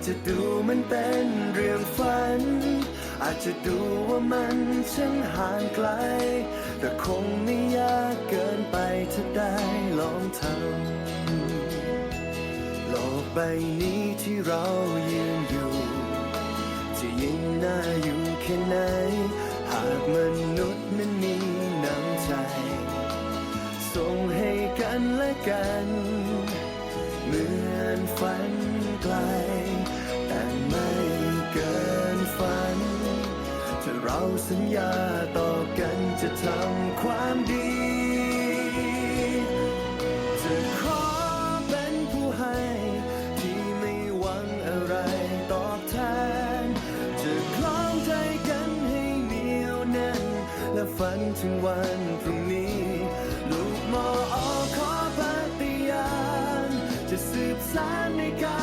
จจะดูมันเป็นเรื่องฝัน อาจจะดูว่ามันช่างห่างไกล แต่คงไม่ยากเกินไปถ้าได้ลองทำโลกใบนี้ที่เรายืนอยู่ จะยิ่งน่าอยู่แค่ไหน หากมนุษย์นั้นมีน้ำใจ ส่งให้กันและกัน เหมือนฝันไกล เกินฝัน ถ้าเราสัญญาต่อกันจะทำความดี จะขอเป็นผู้ให้ ที่ไม่หวังอะไรตอบแทน จะคล้องใจกันให้เหนียวแน่น และฝันถึงวันพรุ่งนี้ ลูกมออขอปฏิญาณจะสืบสานในการ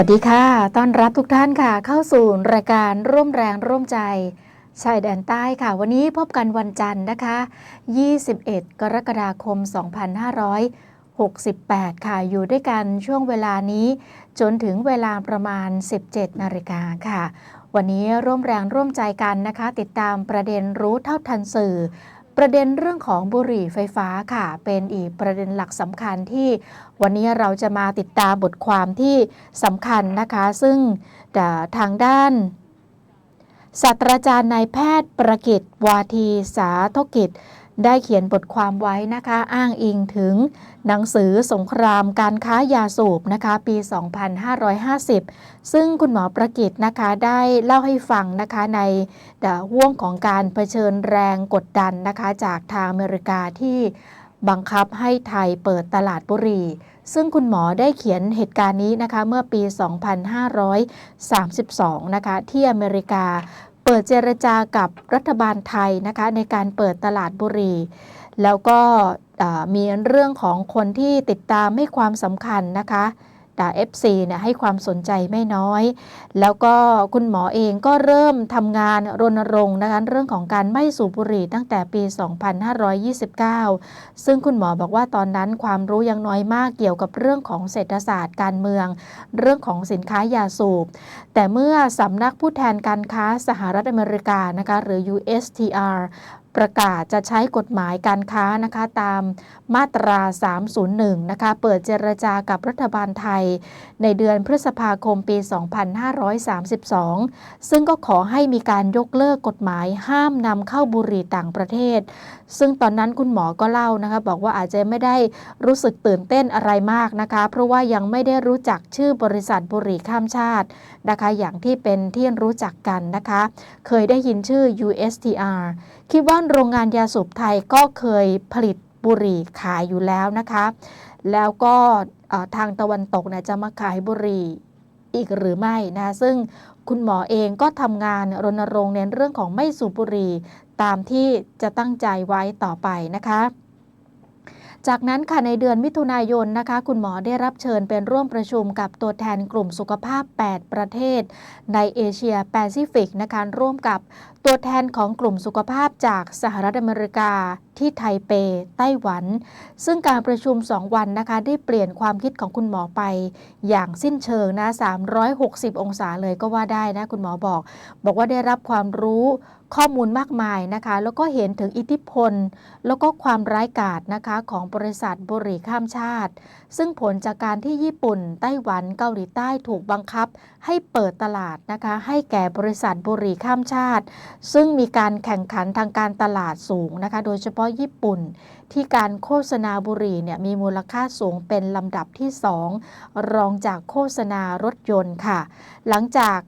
วัสดีค่ะ ต้อนรับทุกท่านค่ะ เข้าสู่รายการร่วมแรงร่วมใจชายแดนใต้ค่ะ วันนี้พบกันวันจันทร์นะคะ 21 กรกฎาคม 2568 ค่ะ อยู่ด้วยกันช่วงเวลานี้ จนถึงเวลาประมาณ 17 นาฬิกาค่ะ วันนี้ร่วมแรงร่วมใจกันนะคะ ติดตามประเด็นรู้เท่าทันสื่อ ประเด็นเรื่องของบุหรี่ไฟฟ้าค่ะ เป็นอีกประเด็นหลักสำคัญที่วันนี้เราจะมาติดตามบทความที่สำคัญนะคะ ซึ่งทางด้านศาสตราจารย์นายแพทย์ประกิตวาทีสาธกิจ ได้เขียนบทความไว้นะคะอ้างอิงถึงหนังสือสงครามการค้ายาสูบนะคะปี 2550 ซึ่งคุณหมอประกิตนะคะได้เล่าให้ฟังนะคะในห่วงของการเผชิญแรงกดดันนะคะจากทางอเมริกาที่บังคับให้ไทยเปิดตลาดบุหรี่ ซึ่งคุณหมอได้เขียนเหตุการณ์นี้นะคะเมื่อปี 2532 นะคะที่อเมริกา เปิดเจรจากับรัฐบาลไทยนะคะในการเปิดตลาดบุหรี่ แล้วก็มีเรื่องของคนที่ติดตามให้ความสำคัญนะคะ FC เนี่ยให้ความสนใจไม่น้อย แล้วก็คุณหมอเองก็เริ่มทำงานรณรงค์นะคะเรื่องของการไม่สูบบุหรี่ตั้งแต่ปี 2529 ซึ่งคุณหมอบอกว่าตอนนั้นความรู้ยังน้อยมากเกี่ยวกับเรื่องของเศรษฐศาสตร์การเมือง เรื่องของสินค้ายาสูบ แต่เมื่อสำนักผู้แทนการค้าสหรัฐอเมริกานะคะหรือ USTR ประกาศจะใช้กฎหมายการค้านะคะตามมาตรา 301 นะคะ เปิดเจรจากับรัฐบาลไทย ในเดือนพฤษภาคมปี 2532 ซึ่งก็ขอให้มีการยกเลิกกฎหมายห้ามนำเข้าบุหรี่ต่างประเทศ ซึ่งตอนนั้นคุณหมอก็เล่านะคะ บอกว่าอาจจะไม่ได้รู้สึกตื่นเต้นอะไรมากนะคะ เพราะว่ายังไม่ได้รู้จักชื่อบริษัทบุหรี่ข้ามชาตินะคะอย่างที่เป็นที่รู้จักกันนะคะ เคยได้ยินชื่อ USTR คิดว่าโรงงานยาสูบไทยก็เคยผลิตบุหรี่ขายอยู่แล้วนะคะ แล้วก็ทางตะวันตกเนี่ยจะมาขายบุหรี่อีกหรือไม่นะซึ่งคุณหมอเองก็ทำงานรณรงค์ในเรื่องของไม่สูบบุหรี่ตามที่จะตั้งใจไว้ต่อไปนะคะ จากนั้นค่ะในเดือนมิถุนายนนะคะ คุณหมอได้รับเชิญเป็นร่วมประชุมกับตัวแทนกลุ่มสุขภาพ 8 ประเทศ ในเอเชียแปซิฟิกนะคะร่วมกับตัวแทนของกลุ่มสุขภาพจากสหรัฐอเมริกา ที่ไทเป ไต้หวัน ซึ่งการประชุม 2 วันนะคะได้เปลี่ยนความคิดของคุณหมอไป อย่างสิ้นเชิงนะ 360 องศาเลยก็ว่าได้นะ คุณหมอบอก บอกว่าได้รับความรู้ข้อมูลมากมายนะคะ แล้วก็เห็นถึงอิทธิพล แล้วก็ความร้ายกาจนะคะของบริษัทบุหรี่ข้ามชาติ ซึ่งผลจากการที่ญี่ปุ่น ไต้หวันเกาหลีใต้ถูกบังคับ ให้เปิดตลาดนะคะ ให้แก่บริษัทบุหรี่ข้ามชาติ ซึ่งมีการแข่งขันทางการตลาดสูงนะคะ โดยเฉพาะญี่ปุ่น ที่การโฆษณาบุหรี่เนี่ยมีมูลค่าสูงเป็นลำดับที่ 2 รองจากโฆษณารถยนต์ค่ะ หลังจาก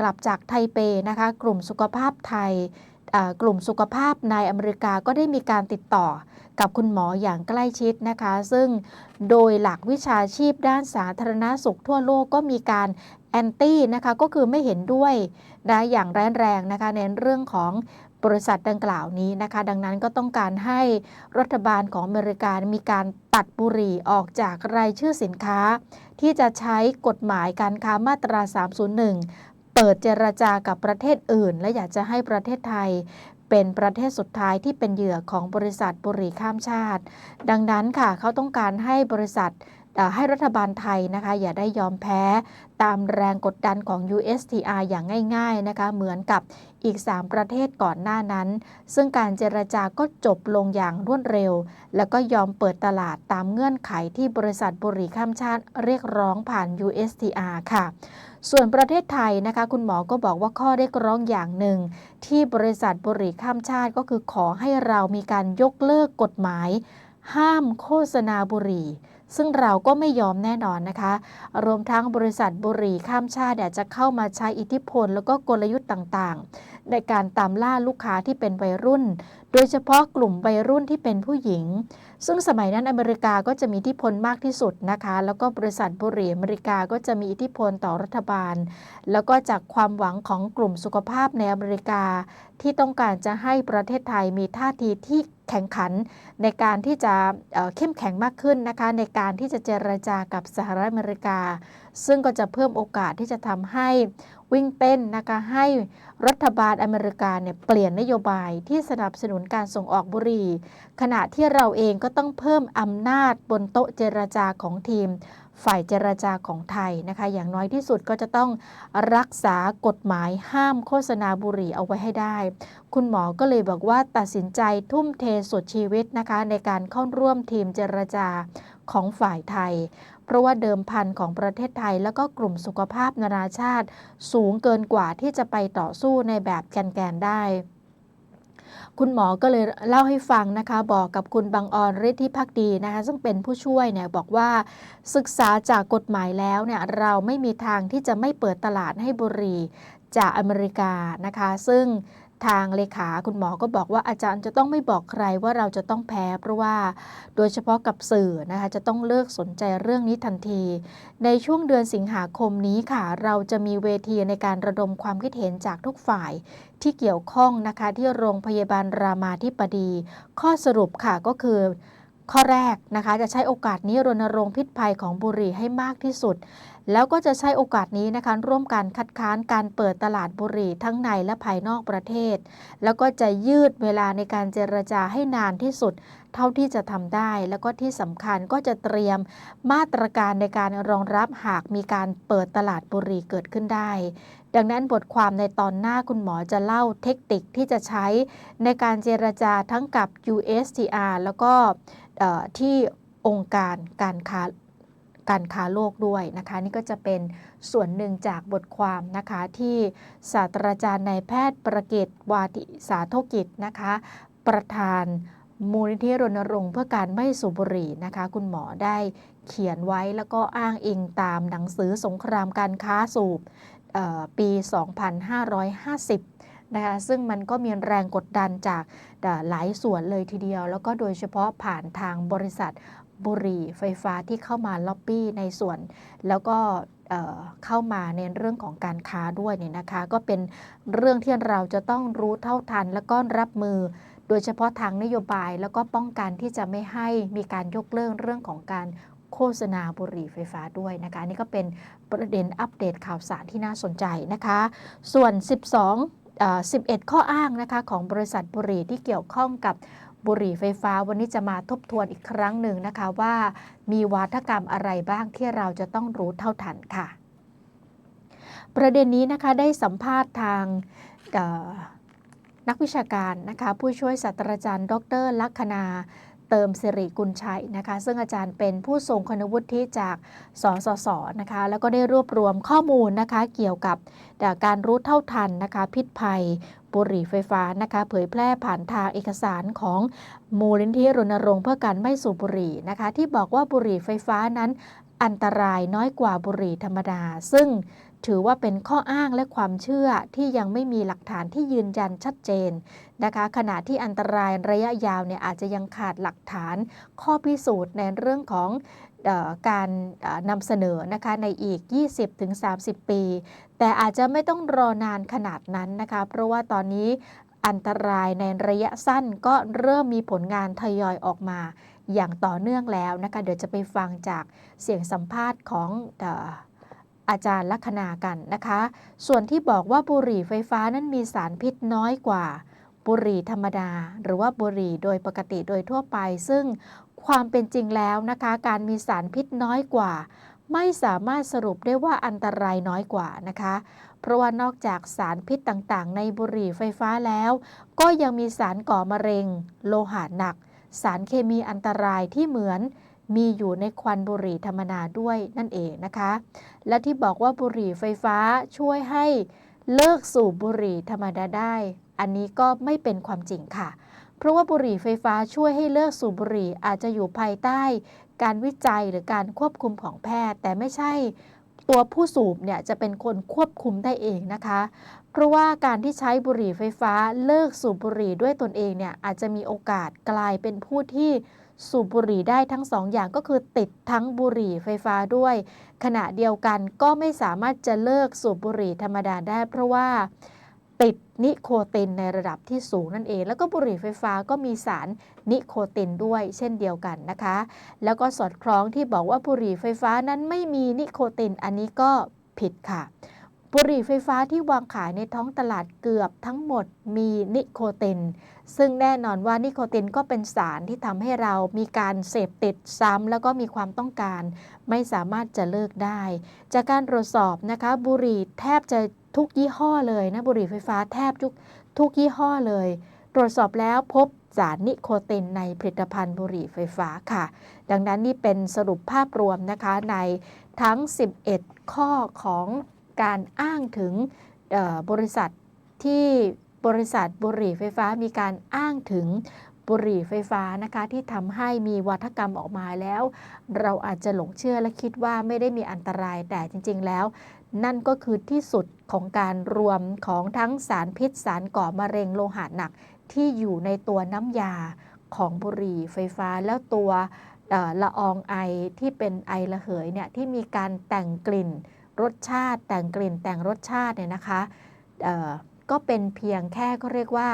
กลับจากไทเปนะคะ กลุ่มสุขภาพไทยกลุ่มสุขภาพในอเมริกาก็ได้มีการติดต่อกับคุณหมออย่างใกล้ชิดนะคะ ซึ่งโดยหลักวิชาชีพด้านสาธารณสุขทั่วโลกก็มีการแอนตี้นะคะก็คือไม่เห็นด้วยนะอย่างร้ายแรงนะคะในเรื่องของ บริษัทดังกล่าวนี้นะคะ ดังนั้นก็ต้องการให้รัฐบาลของอเมริกามีการตัดบุหรี่ออกจากรายชื่อสินค้า ที่จะใช้กฎหมายการค้ามาตรา 301 เปิดเจรจากับประเทศอื่น และอยากจะให้ประเทศไทยเป็นประเทศสุดท้ายที่เป็นเหยื่อของบริษัทบุหรี่ข้ามชาติ ดังนั้นค่ะเขาต้องการให้บริษัท ให้รัฐบาลไทยนะคะอย่าได้ยอมแพ้ตามแรงกดดันของ USTR อย่างง่ายๆนะคะเหมือนกับอีก 3 ประเทศก่อนหน้านั้น ซึ่งการเจรจาก็จบลงอย่างรวดเร็ว แล้วก็ยอมเปิดตลาดตามเงื่อนไขที่บริษัทบุหรี่ข้ามชาติเรียกร้องผ่าน USTR ค่ะ ส่วนประเทศไทยนะคะ คุณหมอก็บอกว่าข้อเรียกร้องอย่างหนึ่ง ที่บริษัทบุหรี่ข้ามชาติก็คือขอให้เรามีการยกเลิกกฎหมาย ห้ามโฆษณาบุหรี่ ซึ่งเราก็ไม่ยอมแน่นอนนะคะ รวมทั้งบริษัทบุหรี่ข้ามชาติเนี่ยจะเข้ามาใช้อิทธิพล แล้วก็กลยุทธ์ต่างๆ ในการตามล่าลูกค้าที่เป็นวัยรุ่น โดยเฉพาะกลุ่มวัยรุ่นที่เป็นผู้หญิง ซึ่งสมัยนั้นอเมริกาก็จะมีอิทธิพลมากที่สุดนะคะ แล้วก็บริษัทบุหรี่อเมริกาก็จะมีอิทธิพลต่อรัฐบาล แล้วก็จากความหวังของกลุ่มสุขภาพในอเมริกา ที่ต้องการจะให้ประเทศไทยมีท่าทีที่แข่งขันในการที่จะเเข้มแข็งมากขึ้นนะคะ ในการที่จะเจรจากับสหรัฐอเมริกา ซึ่งก็จะเพิ่มโอกาสที่จะทำให้วิ่งเต้นนะคะให้รัฐบาลอเมริกาเนี่ยเปลี่ยนนโยบายที่สนับสนุนการส่งออกบุหรี่ ขณะที่เราเองก็ต้องเพิ่มอำนาจบนโต๊ะเจรจาของทีม ฝ่ายเจรจาของไทยนะคะ อย่างน้อยที่สุดก็จะต้องรักษากฎหมายห้ามโฆษณาบุหรี่เอาไว้ให้ได้ คุณหมอก็เลยบอกว่าตัดสินใจทุ่มเทสุดชีวิตนะคะในการเข้าร่วมทีมเจรจา ของฝ่ายไทย เพราะว่าเดิมพันของประเทศไทย แล้วก็กลุ่มสุขภาพนานาชาติ สูงเกินกว่าที่จะไปต่อสู้ในแบบแกนๆได้คุณหมอก็เลยเล่าให้ฟังนะคะ บอกกับคุณบางออนฤทธิพักดีนะคะ ซึ่งเป็นผู้ช่วยเนี่ยบอกว่าศึกษาจากกฎหมายแล้วเนี่ยเราไม่มีทางที่จะไม่เปิดตลาดให้บุหรี่จากอเมริกานะคะ ซึ่ง ทางเลขาคุณหมอก็บอกว่าอาจารย์จะต้องไม่บอกใครว่าเราจะต้องแพ้ เพราะว่าโดยเฉพาะกับสื่อนะคะจะต้องเลิกสนใจเรื่องนี้ทันที ในช่วงเดือนสิงหาคมนี้ค่ะ เราจะมีเวทีในการระดมความคิดเห็นจากทุกฝ่ายที่เกี่ยวข้องนะคะที่โรงพยาบาลรามาธิบดี ข้อสรุปค่ะก็คือข้อแรกนะคะจะใช้โอกาสนี้รณรงค์พิษภัยของบุหรี่ให้มากที่สุด แล้วก็จะใช้โอกาสนี้นะคะร่วมกันคัดค้านการเปิดตลาดบุหรี่ทั้งในและภายนอกประเทศ แล้วก็จะยืดเวลาในการเจรจาให้นานที่สุด เท่าที่จะทำได้ แล้วก็ที่สำคัญก็จะเตรียมมาตรการในการรองรับหากมีการเปิดตลาดบุหรี่เกิดขึ้นได้ ดังนั้นบทความในตอนหน้าคุณหมอจะเล่าเทคนิคที่จะใช้ในการเจรจาทั้งกับ USTR แล้วก็ที่องค์การการค้า การค้าโลกด้วยนะคะ นี่ก็จะเป็นส่วนหนึ่งจากบทความนะคะที่ศาสตราจารย์นายแพทย์ประกิตวาติสาโทกิจนะคะ ประธานมูลนิธิรณรงค์เพื่อการไม่สูบบุหรี่นะคะ คุณหมอได้เขียนไว้แล้วก็อ้างอิงตามหนังสือสงครามการค้าสูบปี 2550 นะคะ ซึ่งมันก็มีแรงกดดันจากหลายส่วนเลยทีเดียว แล้วก็โดยเฉพาะผ่านทางบริษัท บุหรี่ไฟฟ้าที่เข้ามาล็อบบี้ในส่วน แล้วก็เข้ามาในเรื่องของการค้าด้วยเนี่ยนะคะ ก็เป็นเรื่องที่เราจะต้องรู้เท่าทัน แล้วก็รับมือ โดยเฉพาะทางนโยบายแล้วก็ป้องกันที่จะไม่ให้มีการยกเลิกเรื่องของการโฆษณาบุหรี่ไฟฟ้าด้วยนะคะอันนี่ก็เป็นประเด็นอัปเดตข่าวสารที่น่าสนใจนะคะ ส่วน 12 11 ข้ออ้างนะคะของบริษัทบุหรี่ที่เกี่ยวข้องกับ บุหรี่ไฟฟ้าวันนี้จะมาทบทวนอีกครั้งหนึ่งนะคะว่า มีวาทกรรมอะไรบ้างที่เราจะต้องรู้เท่าทันค่ะ ประเด็นนี้นะคะได้สัมภาษณ์ทางนักวิชาการนะคะผู้ช่วยศาสตราจารย์ ดรลัคนา เติมสิริกุลชัยนะคะ ซึ่งอาจารย์เป็นผู้ทรงคุณวุฒิจากสสสนะคะ แล้วก็ได้รวบรวมข้อมูลนะคะเกี่ยวกับการรู้เท่าทันนะคะ พิษภัยบุหรี่ไฟฟ้านะคะเผยแพร่ผ่านทางเอกสารของมูลนิธิรณรงค์เพื่อการไม่สูบบุหรี่นะคะ ที่บอกว่าบุหรี่ไฟฟ้านั้นอันตรายน้อยกว่าบุหรี่ธรรมดา ซึ่ง ถือว่าเป็นข้ออ้างและความเชื่อที่ยังไม่มีหลักฐานที่ยืนยันชัดเจนนะคะขณะที่อันตรายระยะยาวเนี่ยอาจจะยังขาดหลักฐาน ข้อพิสูจน์ในเรื่องของออการนำเสนอนะคะในอีก 20-30 ปี แต่อาจจะไม่ต้องรอนานขนาดนั้นนะคะเพราะว่าตอนนี้อันตรายในระยะสั้นก็เริ่มมีผลงานทยอยออกมาอย่างต่อเนื่องแล้วนะคะเดี๋ยวจะไปฟังจากเสียงสัมภาษณ์ของ อาจารย์ลัคนากันนะคะ ส่วนที่บอกว่าบุหรี่ไฟฟ้านั้นมีสารพิษน้อยกว่า บุหรี่ธรรมดา หรือว่าบุหรี่โดยปกติโดยทั่วไป ซึ่งความเป็นจริงแล้วนะคะ การมีสารพิษน้อยกว่า ไม่สามารถสรุปได้ว่าอันตรายน้อยกว่านะคะ เพราะว่านอกจากสารพิษต่างๆ ในบุหรี่ไฟฟ้าแล้ว ก็ยังมีสารก่อมะเร็ง โลหะหนัก สารเคมีอันตรายที่เหมือน มีอยู่ในควันบุหรี่ธรรมดาด้วยนั่นเองนะคะ และที่บอกว่าบุหรี่ไฟฟ้าช่วยให้เลิกสูบบุหรี่ธรรมดาได้ อันนี้ก็ไม่เป็นความจริงค่ะ เพราะว่าบุหรี่ไฟฟ้าช่วยให้เลิกสูบบุหรี่อาจจะอยู่ภายใต้ การวิจัยหรือการควบคุมของแพทย์ แต่ไม่ใช่ตัวผู้สูบเนี่ยจะเป็นคนควบคุมได้เองนะคะ เพราะว่าการที่ใช้บุหรี่ไฟฟ้าเลิกสูบบุหรี่ด้วยตนเองเนี่ยอาจจะมีโอกาสกลายเป็นผู้ที่ สูบบุหรี่ได้ทั้งสองอย่างก็คือติดทั้งบุหรี่ไฟฟ้าด้วย ขณะเดียวกันก็ไม่สามารถจะเลิกสูบบุหรี่ธรรมดาได้เพราะว่าติดนิโคตินในระดับที่สูงนั่นเอง แล้วก็บุหรี่ไฟฟ้าก็มีสารนิโคตินด้วยเช่นเดียวกันนะคะ แล้วก็สอดคล้องที่บอกว่าบุหรี่ไฟฟ้านั้นไม่มีนิโคตินอันนี้ก็ผิดค่ะ บุหรี่ไฟฟ้าที่วางขายในท้องตลาดเกือบทั้งหมดมีนิโคติน ซึ่งแน่นอนว่านิโคตินก็เป็นสารที่ทำให้เรามีการเสพติดซ้ำแล้วก็มีความต้องการ ไม่สามารถจะเลิกได้ จากการตรวจสอบนะคะบุหรี่แทบจะทุกยี่ห้อเลยนะบุหรี่ไฟฟ้าแทบทุกทุกยี่ห้อเลย ตรวจสอบแล้วพบสารนิโคตินในผลิตภัณฑ์บุหรี่ไฟฟ้าค่ะ ดังนั้นนี่เป็นสรุปภาพรวมนะคะในทั้ง 11 ข้อของการอ้างถึงบริษัทที่ บริษัทบุหรี่ไฟฟ้ามีการอ้างถึงบุหรี่ไฟฟ้านะคะที่ทำให้มีวัฒกรรมออกมาแล้ว เราอาจจะหลงเชื่อและคิดว่าไม่ได้มีอันตรายแต่จริง ๆ แล้ว นั่นก็คือที่สุดของการรวมของทั้งสารพิษสารก่อมะเร็งโลหะหนักที่อยู่ในตัวน้ำยาของบุหรี่ไฟฟ้าแล้วตัวละอองไอที่เป็นไอระเหยเนี่ยที่มีการแต่งกลิ่นรสชาติ แต่งกลิ่นแต่งรสชาติเนี่ยนะคะ ก็เป็นเพียงแค่ก็เรียกว่า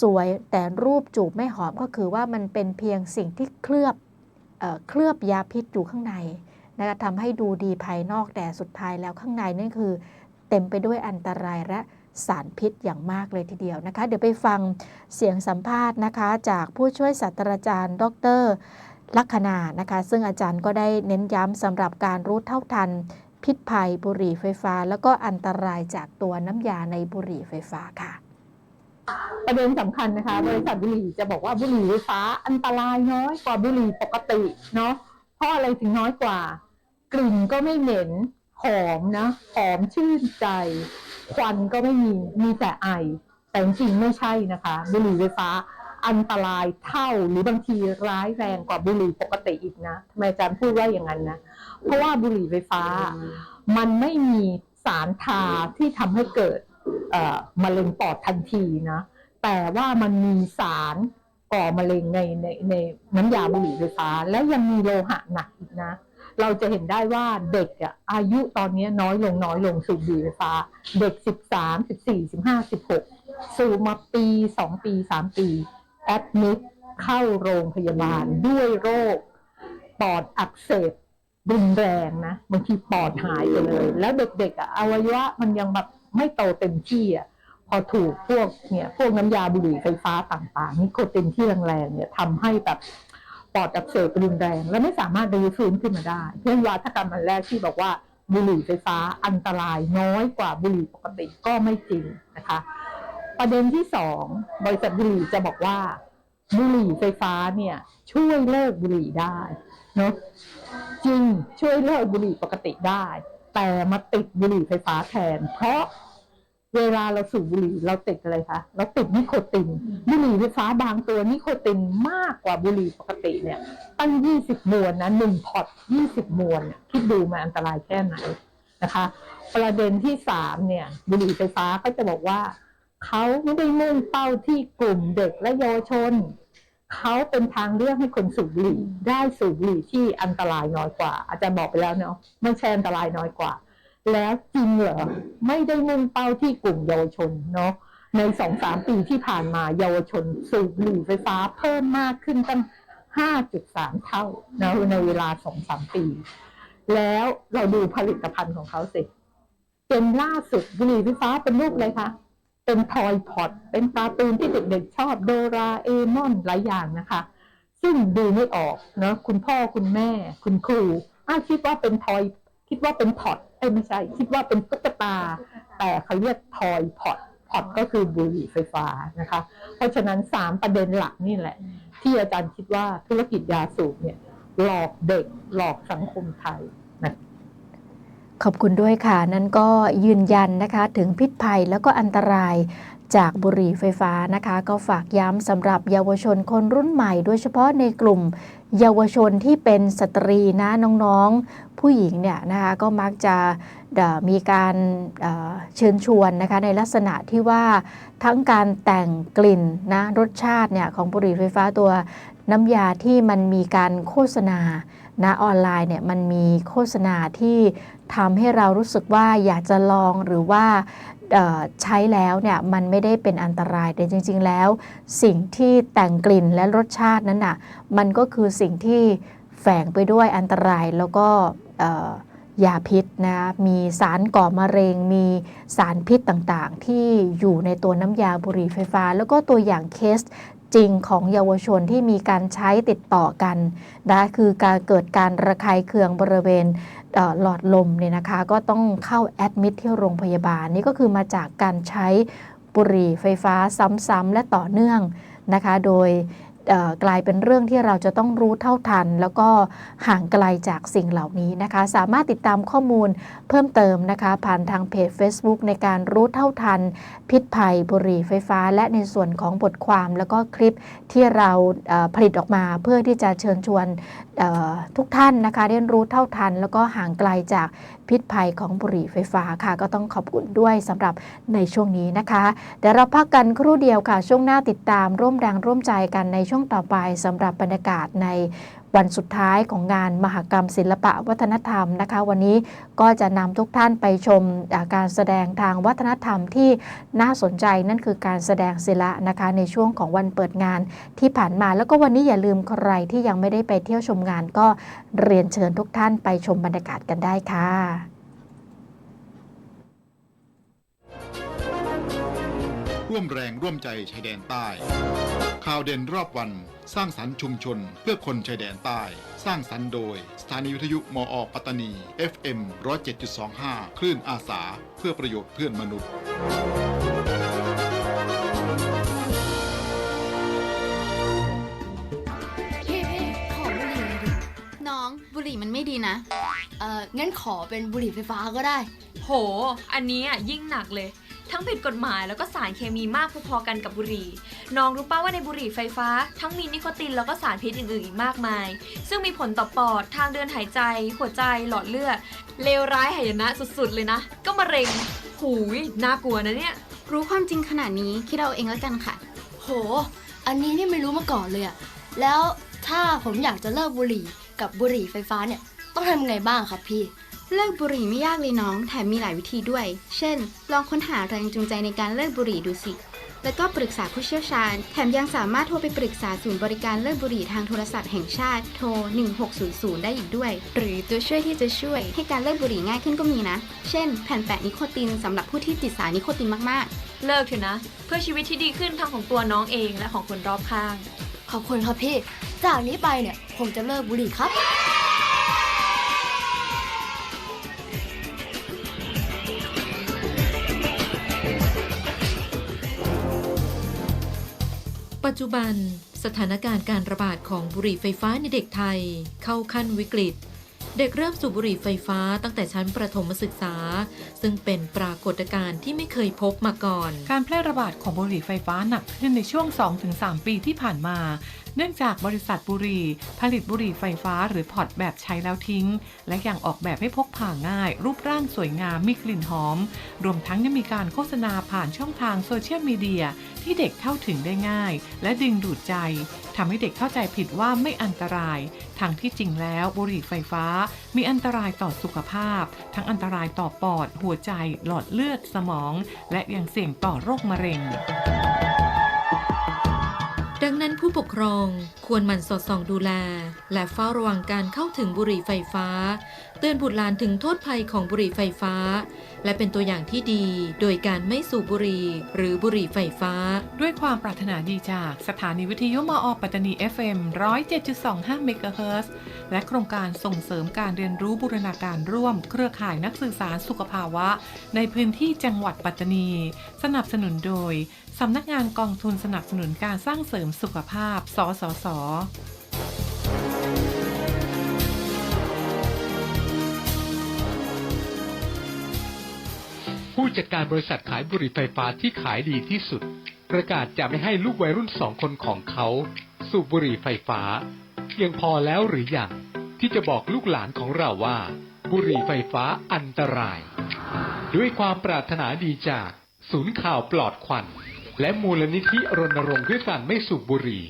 สวยแต่รูปจูบไม่หอมก็คือว่ามันเป็นเพียงสิ่งที่เคลือบเอเคลือบยาพิษอยู่ข้างในนะคะทำให้ดูดีภายนอกแต่สุดท้ายแล้วข้างในนั่นคือ เต็มไปด้วยอันตรายและสารพิษอย่างมากเลยทีเดียวนะคะ เดี๋ยวไปฟังเสียงสัมภาษณ์นะคะ จากผู้ช่วยศาสตราจารย์ ดรลัคนานะคะ ซึ่งอาจารย์ก็ได้เน้นย้ำสำหรับการรู้เท่าทัน พิษภัยบุหรี่ไฟฟ้า แล้วก็อันตรายจากตัวน้ำยาในบุหรี่ไฟฟ้าค่ะ ประเด็นสำคัญนะคะ บริษัทบุหรี่จะบอกว่าบุหรี่ไฟฟ้าอันตรายน้อยกว่าบุหรี่ปกติเนาะเพราะอะไรถึงน้อยกว่า กลิ่นก็ไม่เหม็นหอมนะหอมชื่นใจ ควันก็ไม่มีมีแต่ไอ แต่จริงไม่ใช่นะคะ บุหรี่ไฟฟ้าอันตรายเท่าหรือบางทีร้ายแรงกว่าบุหรี่ปกติอีกนะทำไมอาจารย์พูดว่าอย่างนั้นนะ เพราะว่าบุหรี่ไฟฟ้า มันไม่มีสารทาที่ทำให้เกิดเอ่อมะเร็งปอดทันทีนะ แต่ว่ามันมีสารก่อมะเร็งในในในน้ำยาบุหรี่ไฟฟ้า แล้วยังมีโลหะหนักอีกนะ เราจะเห็นได้ว่าเด็กอะอายุตอนนี้น้อยลงน้อยลงสูบบุหรี่ไฟฟ้า เด็ก13 14 15 16สูบมาปี2ปี3ปี แอดมิดเข้าโรงพยาบาลด้วยโรคปอดอักเสบ รุนแรงนะบางทีปอดหายไปเลย แล้วเด็กๆอะอวัยวะมันยังแบบไม่โตเต็มที่อะพอถูกพวกเนี่ยพวกน้ำยาบุหรี่ไฟฟ้าต่างๆนิโคตินที่แรงๆเนี่ยทำให้แบบปอดอักเสบรุนแรง และไม่สามารถรื้อฟื้นขึ้นมาได้ เพื่อนวัฒกรรมอันแรกที่บอกว่าบุหรี่ไฟฟ้าอันตรายน้อยกว่าบุหรี่ปกติก็ไม่จริงนะคะ ประเด็นที่สองบริษัทบุหรี่จะบอกว่าบุหรี่ไฟฟ้าเนี่ยช่วยเลิกบุหรี่ได้ เนาะจริงช่วยเลิกบุหรี่ปกติได้ แต่มาติดบุหรี่ไฟฟ้าแทน เพราะเวลาเราสูบบุหรี่เราติดอะไรคะเราติดนิโคติน บุหรี่ไฟฟ้าบางตัวนิโคตินมากกว่าบุหรี่ปกติเนี่ย ตั้ง20มวนนะหนึ่งพอต20มวนเนี่ยคิดดูมันอันตรายแค่ไหนนะคะ ประเด็นที่สามเนี่ย บุหรี่ไฟฟ้าก็จะบอกว่าเขาไม่ได้มุ่งเป้าที่กลุ่มเด็กและเยาวชน เขาเป็นทางเลือกให้คนสูบบุหรี่ได้สูบบุหรี่ที่อันตรายน้อยกว่า อาจารย์บอกไปแล้วเนาะไม่ใช่อันตรายน้อยกว่า แล้วจริงเหรอไม่ได้มุ่งเป้าที่กลุ่มเยาวชนเนาะในสองสามปีที่ผ่านมาเยาวชนสูบบุหรี่ไฟฟ้าเพิ่มมากขึ้นตั้ง 5.3 เท่านะในเวลาสองสามปี แล้วเราดูผลิตภัณฑ์ของเขาสิเป็นล่าสุดบุหรี่ไฟฟ้าเป็นรูปอะไรคะ เป็นทอยพอตเป็นการ์ตูนที่เด็กๆชอบโดราเอมอนหลายอย่างนะคะ ซึ่งดูไม่ออกเนาะคุณพ่อคุณแม่ คุณครูอ้าวคิดว่าเป็นทอยคิดว่าเป็นพอตเอ้ไม่ใช่ คิดว่าเป็นตุ๊กตา แต่เขาเรียกทอยพอตพอตก็คือบุหรี่ไฟฟ้านะคะ เพราะฉะนั้นสามประเด็นหลักนี่แหละ ที่อาจารย์คิดว่าธุรกิจยาสูบเนี่ยหลอกเด็กหลอกสังคมไทยนะ ขอบคุณด้วยค่ะ นั่นก็ยืนยันนะคะถึงพิษภัยแล้วก็อันตรายจากบุหรี่ไฟฟ้านะคะ ก็ฝากย้ำสำหรับเยาวชนคนรุ่นใหม่ โดยเฉพาะในกลุ่มเยาวชนที่เป็นสตรีนะน้องๆ ผู้หญิงเนี่ยนะคะก็มักจะมีการเอ่อเชิญชวนนะคะในลักษณะที่ว่าทั้งการแต่งกลิ่นนะรสชาติเนี่ยของบุหรี่ไฟฟ้าตัวน้ำยาที่มันมีการโฆษณานะออนไลน์เนี่ยมันมีโฆษณาที่ ทำให้เรารู้สึกว่าอยากจะลองหรือว่าใช้แล้วเนี่ยมันไม่ได้เป็นอันตรายแต่จริง ๆ แล้ว สิ่งที่แต่งกลิ่นและรสชาตินั้นน่ะมันก็คือสิ่งที่แฝงไปด้วยอันตรายแล้วก็ยาพิษนะมีสารก่อมะเร็ง มีสารพิษต่างๆ ที่อยู่ในตัวน้ำยาบุหรี่ไฟฟ้า แล้วก็ตัวอย่างเคสจริงของเยาวชนที่มีการใช้ติดต่อกันนะคือการเกิดการระคายเคืองบริเวณ หลอดลมเนี่ยนะคะก็ต้องเข้าแอดมิดที่โรงพยาบาลนี่ก็คือมาจากการใช้บุหรี่ไฟฟ้าซ้ำๆและต่อเนื่องนะคะ โดย กลายเป็นเรื่องที่เราจะต้องรู้เท่าทัน แล้วก็ห่างไกลจากสิ่งเหล่านี้นะคะ สามารถติดตามข้อมูลเพิ่มเติมนะคะ ผ่านทางเพจ Facebook ในการรู้เท่าทัน พิษภัยบุหรี่ไฟฟ้า และในส่วนของบทความแล้วก็คลิปที่เราเผลิตออกมาเพื่อที่จะเชิญชวนทุกท่านนะคะเรียนรู้เท่าทัน แล้วก็ห่างไกลจาก พิษภัยของบุหรี่ไฟฟ้าค่ะ ก็ต้องขอบคุณด้วยสำหรับในช่วงนี้นะคะเดี๋ยวเราพักกันครู่เดียวค่ะ ช่วงหน้าติดตามร่วมแรงร่วมใจกันในช่วงต่อไปสำหรับบรรยากาศใน วันสุดท้ายของงานมหกรรมศิลปะวัฒนธรรมนะคะ วันนี้ก็จะนำทุกท่านไปชมาการแสดงทางวัฒนธรรมที่น่าสนใจนั่นคือการแสดงศิลปะนะคะ ในช่วงของวันเปิดงานที่ผ่านมา แล้วก็วันนี้อย่าลืมใครที่ยังไม่ได้ไปเที่ยวชมงานก็เรียนเชิญทุกท่านไปชมบรรยากาศกันได้ค่ะร่วมแรงร่วมใจชายแดนใต้ ข่าวเด่นรอบวัน สร้างสรรค์ชุมชน เพื่อคนชายแดนใต้ สร้างสรรค์โดย สถานีวิทยุมอปัตตานี FM 107.25 คลื่นอาสา เพื่อประโยชน์เพื่อนมนุษย์ พี่พี่ขอบุหรี่หน่อยดิน้องบุหรี่มันไม่ดีนะ เอ่องั้นขอเป็นบุหรี่ไฟฟ้าก็ได้ โห อันนี้อะยิ่งหนักเลย ทั้งผิดกฎหมายแล้วก็สารเคมีมากพอๆกันกับบุหรี่ น้องรู้ป่าว่าในบุหรี่ไฟฟ้า ทั้งมีนิโคตินแล้วก็สารพิษอื่นๆอีกมากมาย ซึ่งมีผลต่อปอด ทางเดินหายใจ หัวใจ หลอดเลือด เลวร้ายหายนะสุดๆเลยนะ ก็มะเร็ง หูย น่ากลัวนะเนี่ย รู้ความจริงขนาดนี้คิดเอาเองแล้วกันค่ะ โห อันนี้นี่ไม่รู้มาก่อนเลยอะแล้วถ้าผมอยากจะเลิกบุหรี่กับบุหรี่ไฟฟ้าเนี่ย ต้องทำยังไงบ้างครับพี่ เลิกบุหรี่ไม่ยากเลยน้อง แถมมีหลายวิธีด้วย เช่น ลองค้นหาแรงจูงใจในการเลิกบุหรี่ดูสิ แล้วก็ปรึกษาผู้เชี่ยวชาญ แถมยังสามารถโทรไปปรึกษาศูนย์บริการเลิกบุหรี่ทางโทรศัพท์แห่งชาติ โทร 1600 ได้อีกด้วย หรือตัวช่วยที่จะช่วยให้การเลิกบุหรี่ง่ายขึ้นก็มีนะ เช่น แผ่นแปะนิโคตินสำหรับผู้ที่ติดสารนิโคตินมากๆ เลิกเถอะนะ เพื่อชีวิตที่ดีขึ้นทั้งของตัวน้องเองและของคนรอบข้าง ขอบคุณครับพี่ จากนี้ไปเนี่ยผมจะเลิกบุหรี่ครับ ปัจจุบัน สถานการณ์การระบาดของบุหรี่ไฟฟ้าในเด็กไทย เข้าขั้นวิกฤต เด็กเริ่มสูบบุหรี่ไฟฟ้าตั้งแต่ชั้นประถมศึกษา ซึ่งเป็นปรากฏการณ์ที่ไม่เคยพบมาก่อน การแพร่ระบาดของบุหรี่ไฟฟ้าหนักขึ้นในช่วง 2-3 ปีที่ผ่านมา เนื่องจากบริษัทบุหรี่ผลิตบุหรี่ไฟฟ้าหรือพอร์ตแบบใช้แล้วทิ้ง และยังออกแบบให้พกพาง่าย รูปร่างสวยงามมีกลิ่นหอม รวมทั้งยังมีการโฆษณาผ่านช่องทางโซเชียลมีเดียที่เด็กเข้าถึงได้ง่าย และดึงดูดใจ ทำให้เด็กเข้าใจผิดว่าไม่อันตราย ทางที่จริงแล้วบุหรี่ไฟฟ้า มีอันตรายต่อสุขภาพ ทั้งอันตรายต่อปอด หัวใจ หลอดเลือดสมอง และยังเสี่ยงต่อโรคมะเร็งดังนั้นผู้ปกครองควรหมั่นสอดส่องดูแล และเฝ้าระวังการเข้าถึงบุหรี่ไฟฟ้า เตือนบุตรหลานถึงโทษภัยของบุหรี่ไฟฟ้า และเป็นตัวอย่างที่ดีโดยการไม่สูบบุหรี่หรือบุหรี่ไฟฟ้า ด้วยความปรารถนาดีจากสถานีวิทยุมอปัตตานี FM 107.25เมกะเฮิรตซ์และโครงการส่งเสริมการเรียนรู้บูรณาการร่วม เครือข่ายนักสื่อสารสุขภาวะ ในพื้นที่จังหวัดปัตตานี สนับสนุนโดยสำนักงานกองทุนสนับสนุนการสร้างเสริมสุขภาพ สสส ผู้จัดการบริษัทขายบุหรี่ไฟฟ้าที่ขายดีที่สุด ประกาศจะไม่ให้ลูกวัยรุ่นสองคนของเขา สูบบุหรี่ไฟฟ้า เพียงพอแล้วหรืออยังที่จะบอกลูกหลานของเราว่า บุหรี่ไฟฟ้าอันตราย ด้วยความปรารถนาดีจากศูนย์ข่าวปลอดควัน และมูลนิธิรณรงค์เพื่อการไม่สูบบุหรี่